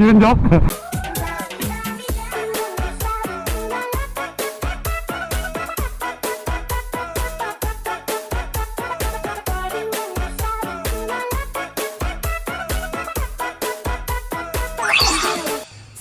ยืนยก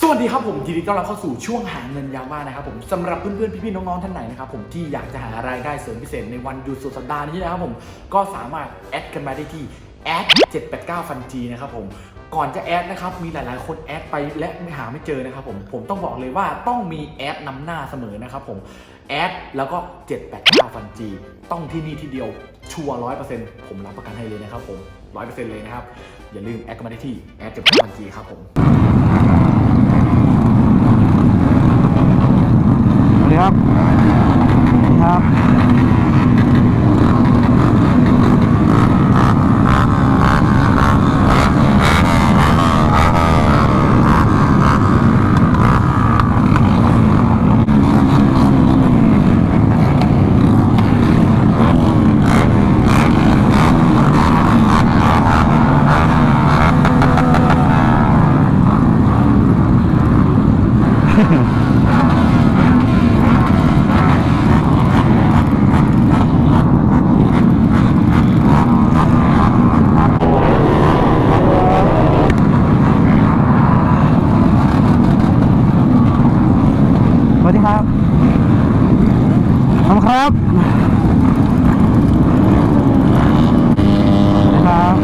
สวัสดีครับผมยินดีต้อนรับเข้าสู่ช่วงหาเงินยามว่างนะครับผมสำหรับเพื่อนๆ พี่ๆ น้องๆ ท่านไหนนะครับผมที่อยากจะหารายได้เสริมพิเศษในวันหยุดสุดสัปดาห์นี้นะครับผมก็สามารถแอดกันมาได้ที่แอด789ฟันจีนะครับผม ก่อนจะแอดนะครับมีหลายๆ คนแอดไปและไม่หาไม่เจอนะครับผมผมต้องบอกเลยว่าต้องมีแอดนำหน้าเสมอนะครับผมแอดแล้วก็ 789ฟันจีต้องที่นี่ที่เดียวชัวร์ร้อยเปอร์เซ็นต์ผมรับประกันให้เลยนะครับผมร้อยเปอร์เซ็นต์เลยนะครับ อย่าลืมแอดกันมาได้ที่แอด789ฟันจีครับผม สวัสดีครับสวัสดีครับ สวัสดีครับขอบคุณครับสวัสดีครับ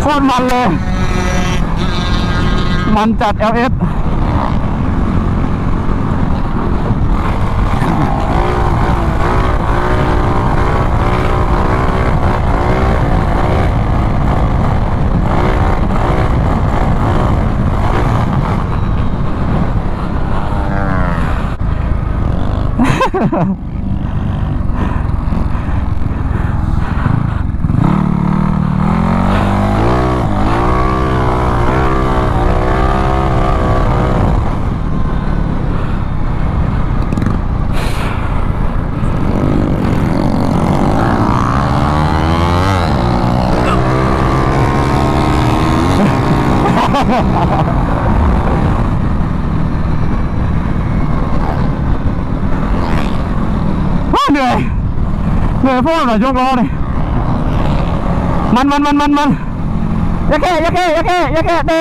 โคตรมันเลย มันจัด LS ว้า เหนื่อยเหนื่อยเพราะว่าเรายกล้อเลยมันมันมันมันมันอยาแค่อยาแค่ยาแค่ยาแค่เด้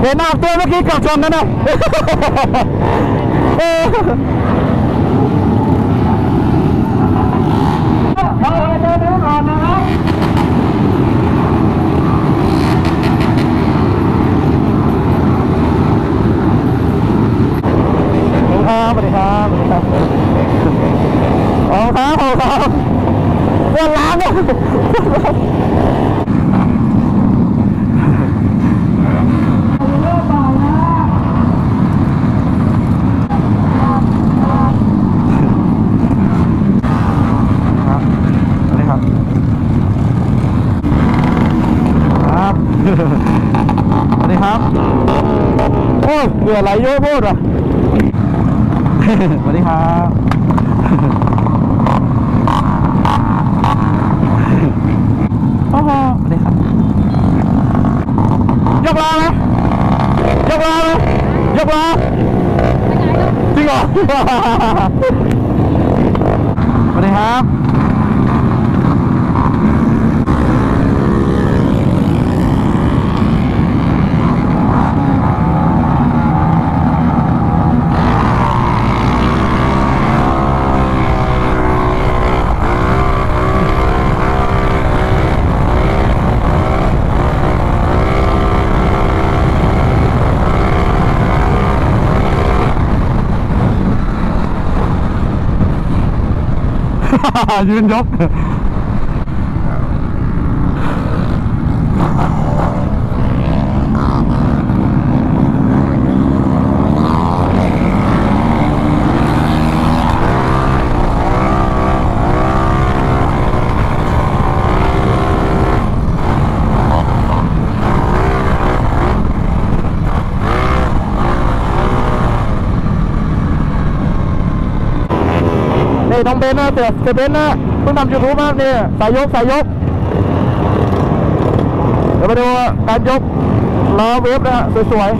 เห็นออกตัวเมื่อกี้เกับชนนั่นนะเออเอาเอาเดินเดินก่อนนะครับสวัสดีครับสวัสดีครับสวัสดีครับโอ้ครับโอ้ครับเพื่อนล้างเนี่ย ครับสวัสดีครับ ครับ สวัสดีครับ โอ้ยเหลือไหลเยอะโพดอะสวัสดีครับโอ้โหสวัสดีครับ ยกล้อไหมยกล้อไหมยกล้อจริงเหรอสวัสดีครับ ยืนยก นี่ต้องเบนะเสียเสียเบนนะเพิ่งทำยูทูบมากเนี่ยสายยกสายยก เดี๋ยวมาดูการยกล้อเวฟนะฮะสวย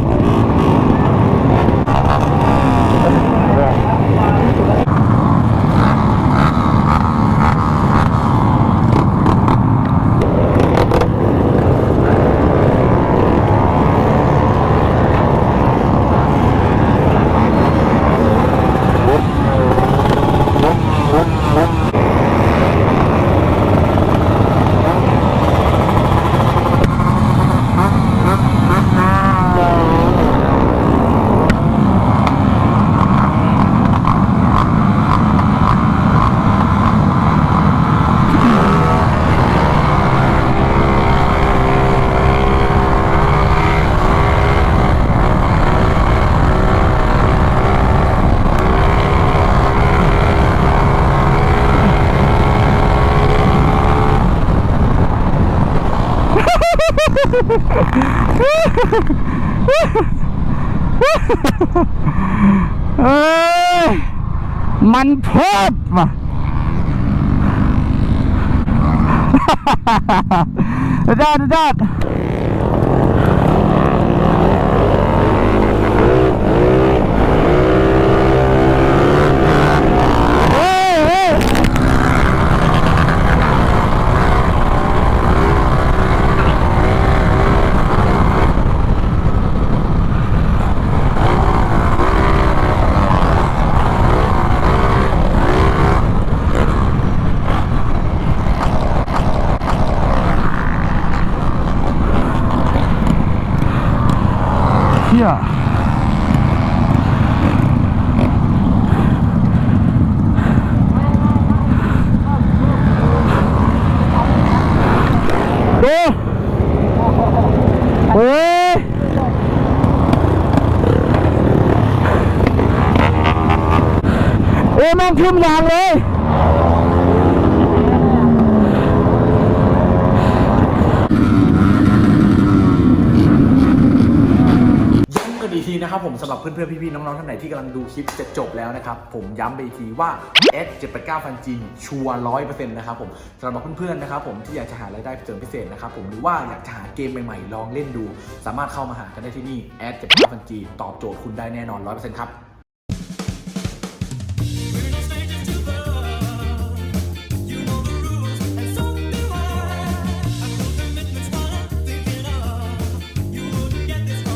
เอ้ยมันเพิบว่ะดาดดาดเฮ้ยเฮ้ย เชี่ยดูเฮ้ย อ้ยแม่งทิ่มยางเลยย้ำกันอีกทีนะครับผมสำหรับเพื่อนๆ พี่ๆ น้องๆ ท่านไหนที่กำลังดูคลิปจะจบแล้วนะครับ ผมย้ำไปอีกทีว่า S 7 8 9ฟันจีนชัวร์ร้อยเปอร์เซ็นต์นะครับผมสำหรับเพื่อนๆ นะครับผมที่อยากจะหารายได้เสริมพิเศษนะครับผมหรือว่าอยากจะหาเกมใหม่ๆ ลองเล่นดู สามารถเข้ามาหากันได้ที่นี่ S 7 8 9ฟันจีตอบโจทย์คุณได้แน่นอนร้อยเปอร์เซ็นต์ครับ